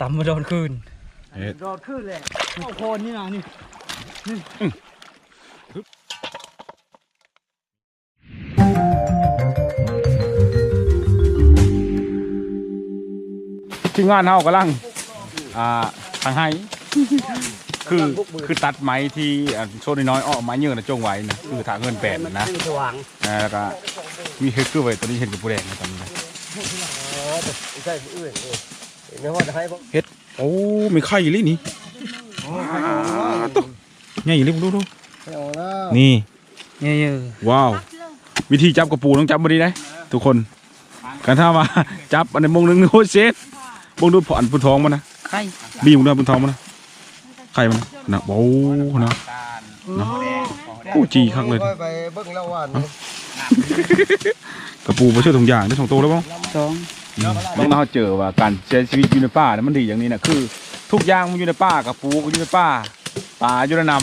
ตำมาโดนคืนเฮ็ด โดนคืนเลยเอาโคนนี่นะนี่ทีมงานเฮากำลังอ่าทางให้ คือคือตัดไม้ที่อ่าโซนน้อยๆออกไม้เยอะนะจงไว้นะคือถางเงินแปดนะสว่างอ่าแล้วก็มีเฮ็ดคือไว้ตัวนี้เห็นกับผู้แดงนะตอนนี้นะ ใช่อื่น ไม่ว่าจะให้บ่เฮ็ดโอ้มีไข่อีหลินี่ตุ๊ใหญ่อีหลิดูดูเอาแล้วนี่เยอะว้าว วิธีจับกระปูต้องจับมาดีนะทุกคนกันถ้ามาจับอันในมงหนึงโอ้เซฟมงดูผ่อนปุ่นท้องมันนะๆไข่บีมงดูปุ่นท้องมันนะไข่มันนะนะโอ้นะนะโอ้จีคักเลยค่อยไปเบิ่งแล้วว่ากระปูมาช่วยถุงยางได้สองตัวแล้วบ้างสอง บางเราเจอว่าการใช้ชีวิตอยู่ในป่าเนี่ยมันดีอย่างนี้นะคือ ทุกอย่างมันอยู่ในป่ากระปูก็อยู่ในป่าปลาอยู่ในน้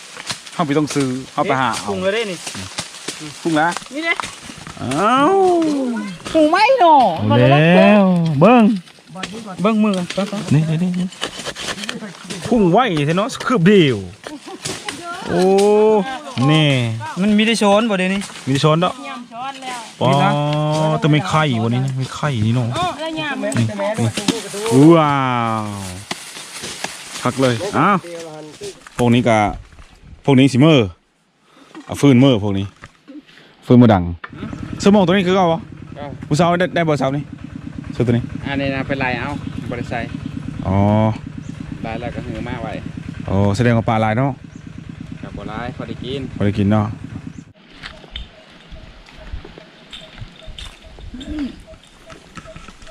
ำเข้าไปต้องซื้อเข้าไปหาเอาปรุงเลยได้นี่พุ่งละนี่เลยอ้าวปรุงไม่หนอเอาแล้วเบิ้งเบิ้งมือกันเบิ้งก่อนนี่นี่นี่พุ่งไวเทเนาะคืบเดียวโอ้นี่มันมีได้โชนบ่เดี๋ยวนี้มีช้อนเนาะยำช้อนแล้ว ปอแต่ไม่ไข่วันนี้นะไม่ไข่นี่เนาะแล้วยำนี่นี่ว้าวพักเลยอ้าวพวกนี้กะพวกนี้สิเมอร์เอาฟืนเมอร์พวกนี้ ฟืนมือดังสมองตัวนี้คือเอาปะผู้สาวได้ได้บ่สาวนี่เสื้อตัวนี้อันนี้นะเป็นไรเอาบริษัทอ๋อได้แล้วก็หือมากไว้โอ้แสดงว่าปลาลายเนาะกับบร้ายพอได้กินพอได้กินเนาะ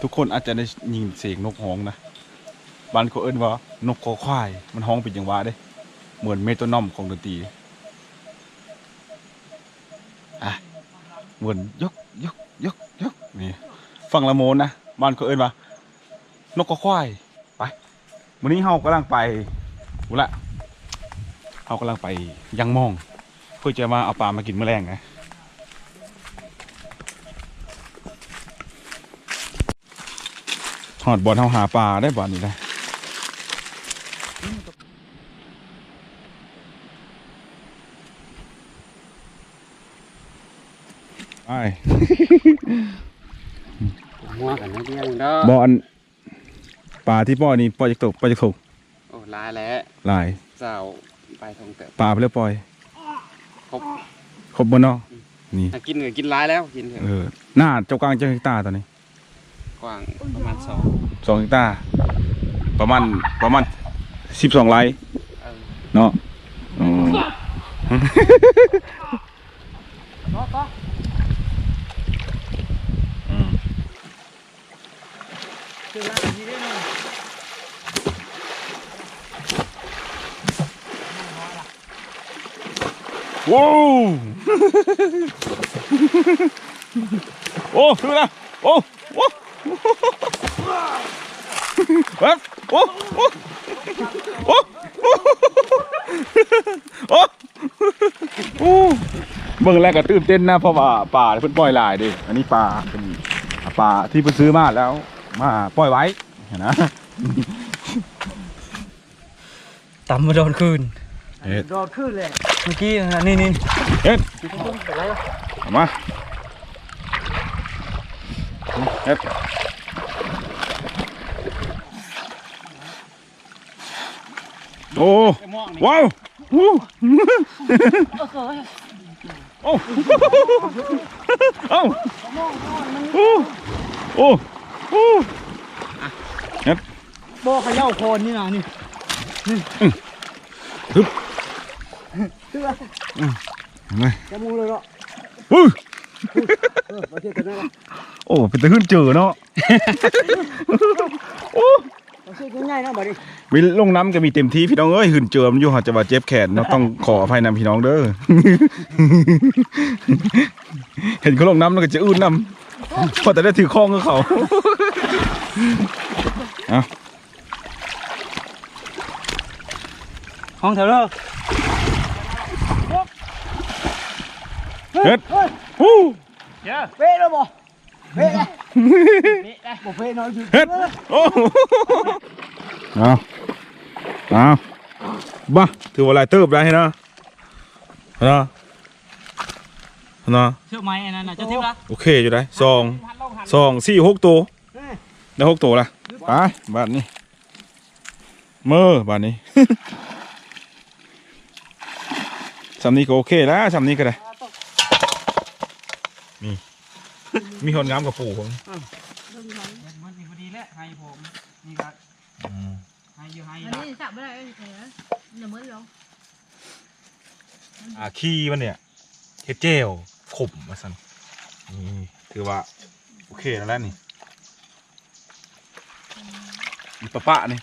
ทุกคนอาจจะได้ยินเสียงนกฮ้องนะบ้านเขาเอิ้นว่า นกคอควาย มันฮ้องเป็นอย่างว่าเด้ เหมือนเมโทนอมของดนตรีอะเหมือนยกยกยกยกนี่ฟังละโมนนะบ้านเขาเอิ้นว่า นกคอควายไปวันนี้เฮากำลังไปอุละเขากำลังไปยังมอง เพื่อจะมาเอาปลามากินเมื่อแรงไง หอดบอลเขาหาปลาได้บอลนี่ได้ไปหัวกันนะพี่ยังเด้อบอลปลาที่ป้อยนี่ปล่อยจากตกปล่อยจากตกโอ้ลายแล้วหลายเจ้าไปทงเติบปลาไปแล้วปล่อยครบครบบนเนาะนี่ถ้ากินก็กินลายแล้วกินเถอะเออหน้าเจ้ากลางเจ้าเฮกตาร์ตอนนี้ กว้างประมาณสองสองเฮกตาร์ประมาณประมาณสิบสองไร่เออเนาะอ๋ออืมว้าว โอ้ดูนะโอ้ โอ้เฮ้ยโอ้โอ้โอ้โอ้โอ้เบิ่งแรกก็ตื่นเต้นนะเพราะว่าป่าเพิ่นปล่อยหลายเดิอันนี้ป่าเป็นป่าที่เพิ่นซื้อมาแล้ว มาปล่อยไว้เห็นะตำมาโดนคืนเฮ็ดโดนคืนเลยเมื่อกี้นี่นี่เฮ็ดมา เฮ็ดโอ้ว้าววู้โอ้เอ้าโอ้โอ้โอ้โบเขย่าโคนนี่นะนี่เห็นไหมจะมูเลยเนาะ อุ้ยเออมาเที่ยวกันได้ละโอ้เป็นตะขึ้นเจอเนาะโอ้มาเที่ยวกันง่ายนะบัดนี้มีลงน้ำก็มีเต็มที่พี่น้องเอ้ยหืนเจอมันอยู่หอดจะว่าเจ็บแขนเนาะต้องขออภัยนำพี่น้องเด้อ เห็นเขาลงน้ำแล้วก็จะอื้นน้ำเพอแต่ได้ถือข้องกับเขาเอาห้องแถวเราเฮ็ดฮู้เป๊ะแล้วบ่เป๊ะแล้วบ่เป๊ะเนาะอยู่เฮ็ดโอ้เอาเอาบ้าถือว่าหลายเติบได้เนาะเนาะเนาะเชือกไม้อันนั้นน่ะเจะทิพย์ละโอเคอยู่ได้สองสองสี่หกตัวได้หกตัวละไปบ้านนี้เมื่อบ้านนี้ สำนี้ก็โอเคแล้วสำนี้ก็ได้ มีมีคนงามกับปู่ผมมันนี่พอดีแหละให้ผมนี่ก็ให้อยู่ให้อันละนี้จับไม่ได้เลยเดี๋ยวเดี๋ยวมือลงอ่าขี้มันเนี่ยเฮ็ดเจลขมมาสันนี่ถือว่า โอเคแล้วแหละนี่มีปะปะนี่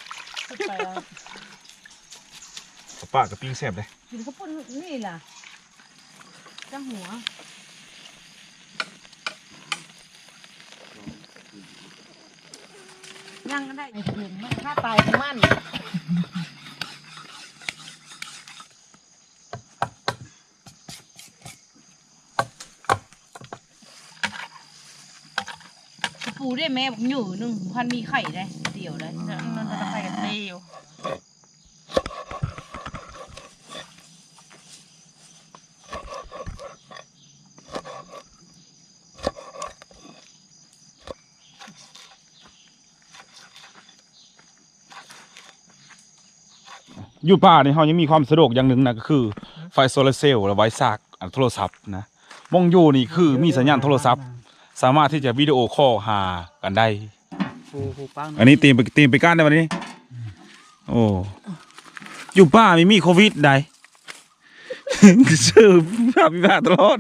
ปะปะกับปิ้งแซ่บเลยกินข้าวปุ้นนี่ล่ะจังหัว ยังก็ได้ไอ้เห็นมันถ้าตายของมันปูได้แม่บอกอยู่หนึ่งพันมีไข่ได้เดียวเลยนั่นนั่นไข่กันเดียว อยู่ป่านี่เขายังมีความสะดวกอย่างหนึ่งนะก็คือไฟโซลาร์เซลล์และไว้ซากอันโทรศัพท์นะมองอยู่นี่คือมีสัญญาณโทรศัพท์ สามารถที่จะวิดีโอคอลหากันได้ปูปูปังอันนี้ตีมไปตีมไปก้านได้วันนี้ โอ้อยู่ป่ามีมีโควิดได้ชื่อภาพพิพาทตลอด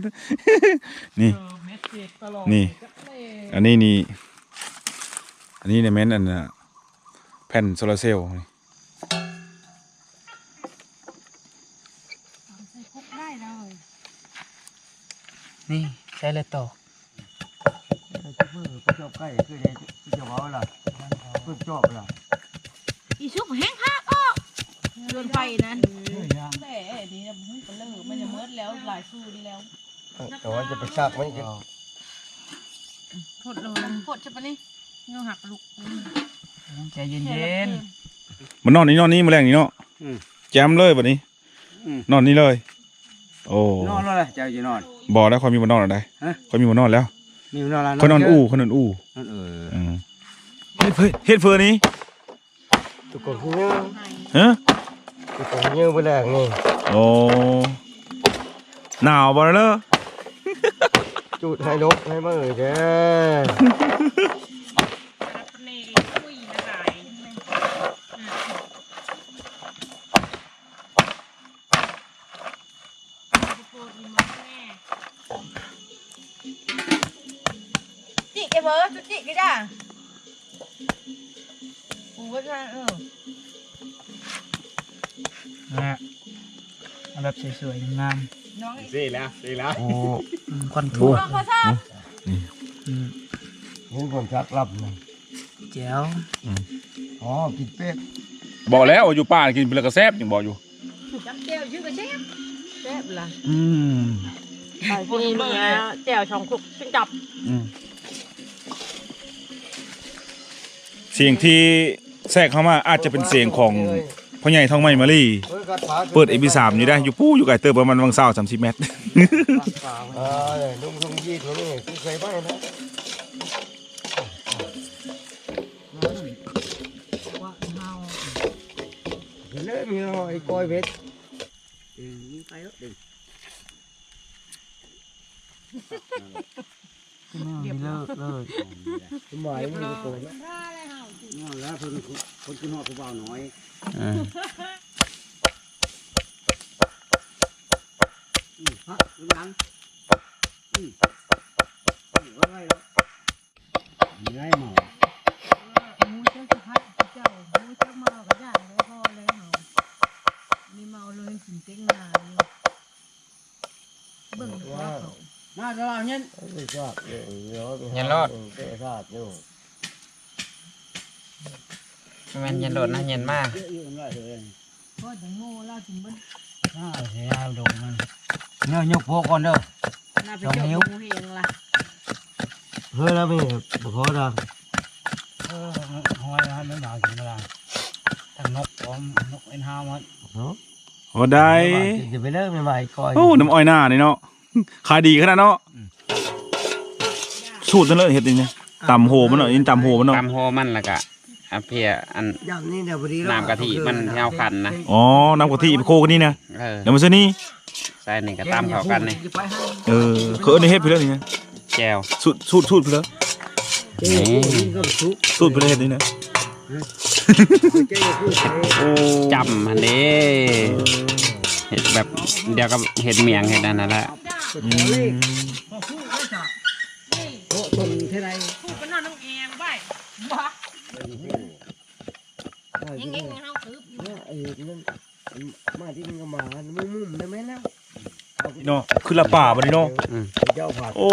นี่เออเม็ดเจ็ดตลอดนี่ อันนี้นี่ อันนี้เนี่ยแม่นอันน่ะแผ่นโซลาร์เซลล์ ใส่คุกได้เลยนี่ใช้เลยต่อเพื่อก็ชอบใกล้คือได้คือจะเว้าล่ะเพิ่นชอบล่ะอีชุบแห้งหักออกโดนไฟนั้นเฮ้ยยังแต่นี่นะมันก็เลิกมันจะเมิดแล้วหลายสู้ดีแล้วแต่ว่าจะไปซักมันก็พดเลยพดใช่ปะนี่เงาหักลูกใจเย็นมันนอนนี่นอนนี่มาแรงนี่เนาะแจมเลยแบบนี้ นอนนี่เลย โอ้นอนแล้วล่ะเจ้าจะนอนบอกแล้วความมีมันนอนอะไรฮะความมีมันนอนแล้วมีนอนแล้วคนนอนอู้คนนอนอู้นอนเอออืมเฮ็ดเพื่อเฮ็ดเพื่อนี้ตุกคนเงี้ยฮะตุกคนเงี้ยไปแรกนี่โอ้หนาวบ่เลยจุดให้นกให้มาเอ่ยเด้อ นี่คุยนะหลาย จิกไอ้เบิร์ดจิกก็ได้กูก็จะเออๆนะเอาแบบสวยๆงามน้องสิแล้วสิแล้วโอ้ๆอืมควันทูน้องเขาชอบอืมเห็นผมชักรับนะแจ๋วอ๋อกินเป็ดบอกแล้วว่าอยู่ป่ากินเป็นกระแซบยังบอกอยู่จับเจียวชื่อกระเชฟแซ่บล่ะอืมไปที่นี่แจ่วช่องคุกซึ่งจับอืมเสียงที่แทรกเข้ามาอาจจะเป็นเสียงของพ่อใหญ่ทองไม้มารีเปิดเอพีสามอยู่ได้ อยู่ปู้อยู่ไกลเติบประมาณวังเศร้าสามสิบเมตรอ่าเนี่ยลุงลุงยีดเขานี่คือเคยบ้างนะว่าเฮาเห็นเลยมีไอ้ก้อยเบ็ด ไปแล้วดึงเรียบเลิกเลิกสมัยมันโตนะแล้วเพิ่นคนกินหอดผู้บ่าวน้อยฮะดูหลังอืมไว้ไว้แล้วมีไรเมา หมูเจ้าสะพัดเจ้าหมูเจ้าเมาก็ได้แล้วพอแล้วเฮามีเมาเลยกินเต็งนานี่เบิ่งว่าเขา มาตลอดเงี้ยไม่ทราบเนี่ยเดี๋ยวยันรอดไม่ทราบอยู่แม่นเย็นโดดนะเย็นมากเยอะอยู่กันไรเลยพ่อจะโง่ล่ากินเบิ่งอ่าเสียดงมันเนี่ยยกพวกก่อนเด้อน่าไปเจ้าหมูเฮงล่ะเฮ้ยแล้วไม่บ่พอดอกห้อยให้ไม่หนาวถึงเวลานกเอ็นฮาวมันเนาะโอ้ได้จะไปเลิกใหม่ๆก่อนโอ้น้ำอ้อยหน้านี่เนาะ ขายดีขนาดเนาะสูตรนั่นเลยเฮ็ดนี่เนี่ยตำโหมันเนาะนี่ตำโหมันเนาะตำโฮมันและกะอันเพียอันย่ำนี่เดี๋ยวพอดีน้ำกะทิมันเฮาคันนะอ๋อน้ำกะทิไปโคกันนี่นะเออเดี๋ยวมาซื้อนี่ใส่หนึ่งกระตำเข้ากันนี่เออคือเอาในเฮ็ดไปเลยนี่นะแจวสูตรสูตรสูตรไปเลยนี่ก็ทุกสูตรไปเลยเฮ็ดนี่นะเจ้าพูดไปโอ้จำอันนี้เห็ดแบบเดียวกับเห็ดเมียงเห็ดอันนั่นแหละ อืมโอ้ต้นเท่าไรพูดกันนอนน้องแองไว้บ้ายิงยิงเฮาถือไอ้นั่นมาที่นี่ก็มามุมๆได้ไหมนะเนาะคือละป่าบัดนี้เนาะโอ้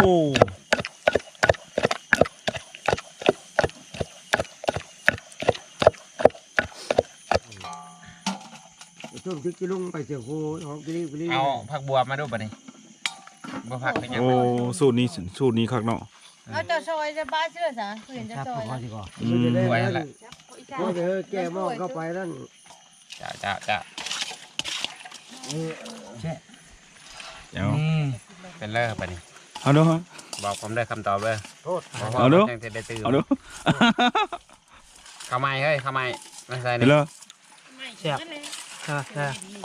ช่วงที่กิลุงไปเสียโคหอมกรีบกรีบเอาผักบัวมาดูบ่นี่ บัวผักเป็นยังโอ้สูตรนี้สูตรนี้คักเนาะเอาจะซอยจะบ้าเชื่อซะเห็นจะชับซอยพอดีกว่าอืมจะได้ไว้นั่นั่นแหละนก็เดี๋ยวแก้หม้อเข้าไปนั่นจ้าจ้าจ้าเดี๋ยวเป็นเลิกบ่นี่เอาเด้อฮะ บอกผมได้คำตอบเลยโทษบอกเอาดูจังจะได้ตื่นเอาเด้อข้าวไม้เฮ้ยข้าวไม้ไม่ใส่เห็นี่นแล้วไม่ใช่เลย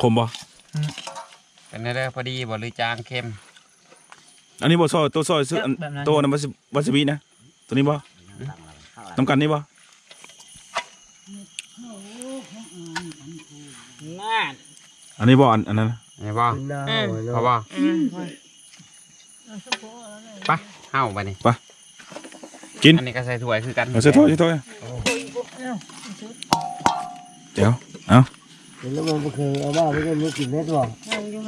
ขมบ่เป็นเลิกพอดีบ่หรือจางเค็ม อันนี้บ่ซอยตัวซอยซื้ออันตัวนั้นวาซาวาซาบินะ ตัวนี้บ่น้ำกันนี่บ่น่าอันนี้บ่อันอันนั้นนะนี่บ่หน้าพอบ่ไปเฮ้าไปนี่กินอันนี้ก็ใส่ถ้วยคือกันเอาใส่ถ้วยใส่ถ้วยเดี๋ยวเห็นแล้วมันคือเอาบ้าไม่ได้ไม่กินเม็ดหรอก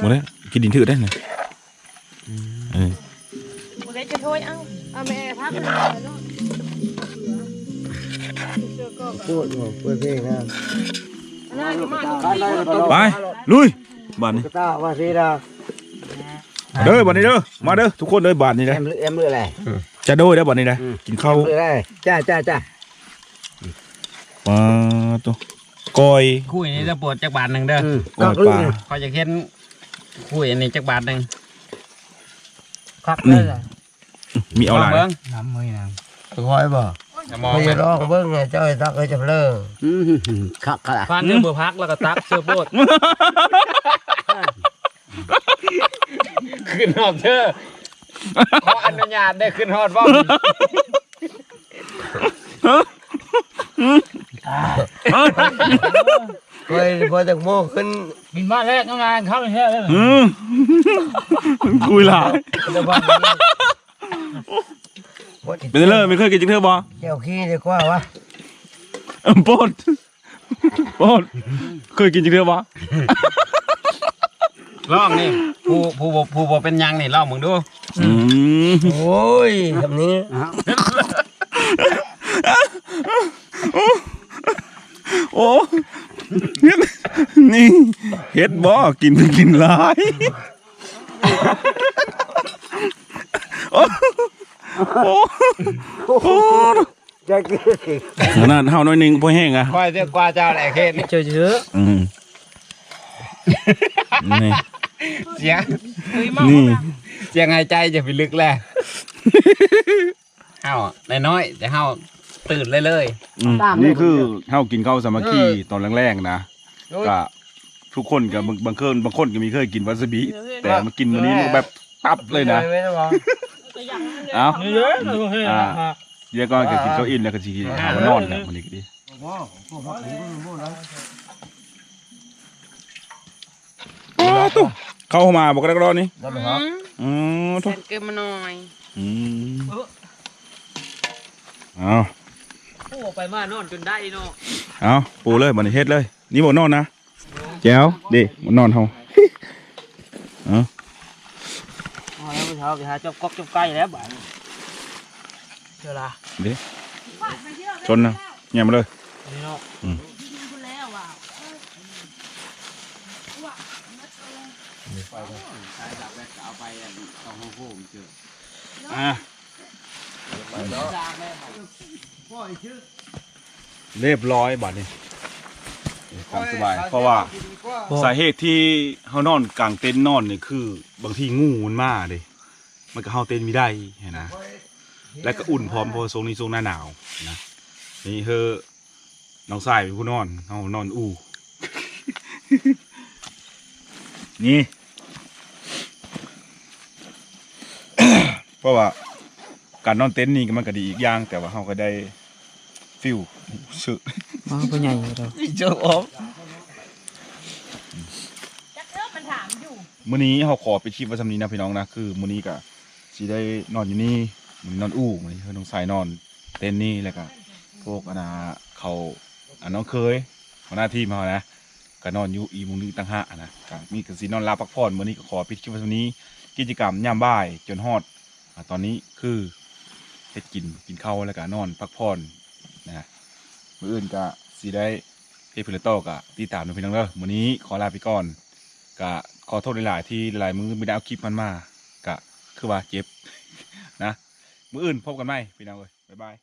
หมดแล้วกินดินถือได้เนี่ยเออบ่ได้ จะโทยเอาเอาแม่พักเลยเนาะเชื่อก็โคตรเปิดเพลงนะน่าจะมาไป ลุยบ้านนี้กระตาว่าสิดาเด้อบ้านนี้เด้อ มาเด้อทุกคนเด้อบ้านนี้เอ็นะมเอ็มเรืออะไรจะโดยเด้อบ้านนี้นะกินข้าวเรืออะไรจ้าจ้าจ้าปลาตัวก้อยคุยนี่จะปวดจักบาทหนึ่งเด้อก้อยปลาพอจะเห็นคุยอันนี้จักบาทหนึ่งครับเลย มีเอาหลายเบิ้งน้ำมือน้คอยบ่จะมองไม่ไหมร้องเบิ้งไงเจ้าไอ้ตักไอ้จำเลิงำครับครับฟันเนื้อเบอร์พักแล้วก็ตักเสื้อโบดขึ้นหอดเธอขออนุญาตได้ขึ้นหอดบ้างคอยพอจากโมขึ้นบินมาแรกงานเข้าไปแท้เลยอืมคุยหลาย เป็นเลิศไม่เคยกินจิงเธอบ่เจ้าขี้ดีกว่าวะเออโปดโปดเคยกินจิงเธอบ่ลองนี่ผู้ผู้บ่ผู้บ่เป็นหยังนี่ลองมึงดูอืมโอ้ยแบบนี้โอ้นี่เฮ็ดบ่กินกินหลาย โอ้โอ้โอ้จะกินอีกขนาดเฮาน้อยหนึงบ่แห้งอะ คอยเจ้ากว่าเจ้าแหละเคนเจอเยอะอืมนี่เสียงนี่เสียงหายใจจะไปลึกแหละเฮาน้อยๆแต่เฮาตื่นเลยเลย อืมนี่คือเฮากินข้าวสามัคคีตอนแรกๆนะก็ทุกคนกับบางบางคนบางคนก็มีเคยกินวาซาบิแต่มากินวันนี้มันแบบตับเลยนะ ไม่ได้บอก เอ้าเยอะเลยเฮ้ยเดี๋ยวก็จะกินข้าวอิ่มแล้วก็สิหาว่านอนแล้ววันนี้ก็ดีพ่อพ่อพักถึงพูดแล้วตุ๊เข้ามาบอกกันก็รอนี่ได้ไหมครับอืมตุ๊เกินมาหน่อยอืมเอาโอ้ไปมานอนจนได้เนาะเอาปูเลยบัดนเฮ็ดเลย นี่บ่นอนนะแจ๋วดิบ่นอนเฮาเอาอ๋อแล้ว เช้าไปหาจบกอกจบไก่แล้วบ้านเจอละดิชนนะแง่มาเลยนี่เนาะคุณแล้วว่ะเอาไปสองห้องคู่ผมเจออะเรียบร้อยบัดนี้ตามสบาย เพราะว่าสาเหตุที่เฮานอนกลางเต็นท์นอนนี่คือ บางทีงูมันมาเด้ มันก็เฮาเต็นท์ไม่ได้เห็นนะ และก็อุ่นพร้อมเพราะว่าช่วงนี้ช่วงหน้าหนาวนะนี่เฮอน้องชายเป็นผู้นอนเฮานอนอู่นี่เพราะว่าการนอนเต็นท์นี่ก็มันก็ดีอีกอย่าง แต่ว่าเฮาก็ได้ฟิลสึกอ๋อผู้ใหญ่เราเจ้าออกจักเลิกมันถามอยู่มื้อนี้เฮาขอไปคลิปไว้สำนี้นะพี่น้องนะคือมื้อนี้ก็ สิได้นอนอยู่นี่มื้อนี้นอนอู้มื้อนี้เฮาน้องชายนอน เต็นท์นี่แล้วก็พวกอนน่ะเขาอันน้องเคยหัวหน้าทีมเฮานะก็นอนอยู่อีมุงนึงต่างห้านะก็มีก็สินอนลาพักผ่อนมื้อนี้ก็ขอปิดคลิปไว้สำนี้ กิจกรรมยามบ่ายจนฮอดอ่าตอนนี้คือเฮ็ดกินกินข้าวแล้วก็นอนพักผ่อนนะมื้ออื่นก็สิได้เฮ็ดเพื่อโตอก็ติดตามนะพี่น้องเด้อมื้อนี้ขอลาไปก่อนก็ขอโทษหลายๆที่หลายๆมื้อไม่ได้เอาคลิปมันมา คือว่าเจ็บนะ มืออื่นพบกันไหมพี่น้องเอ้ยบ๊ายบาย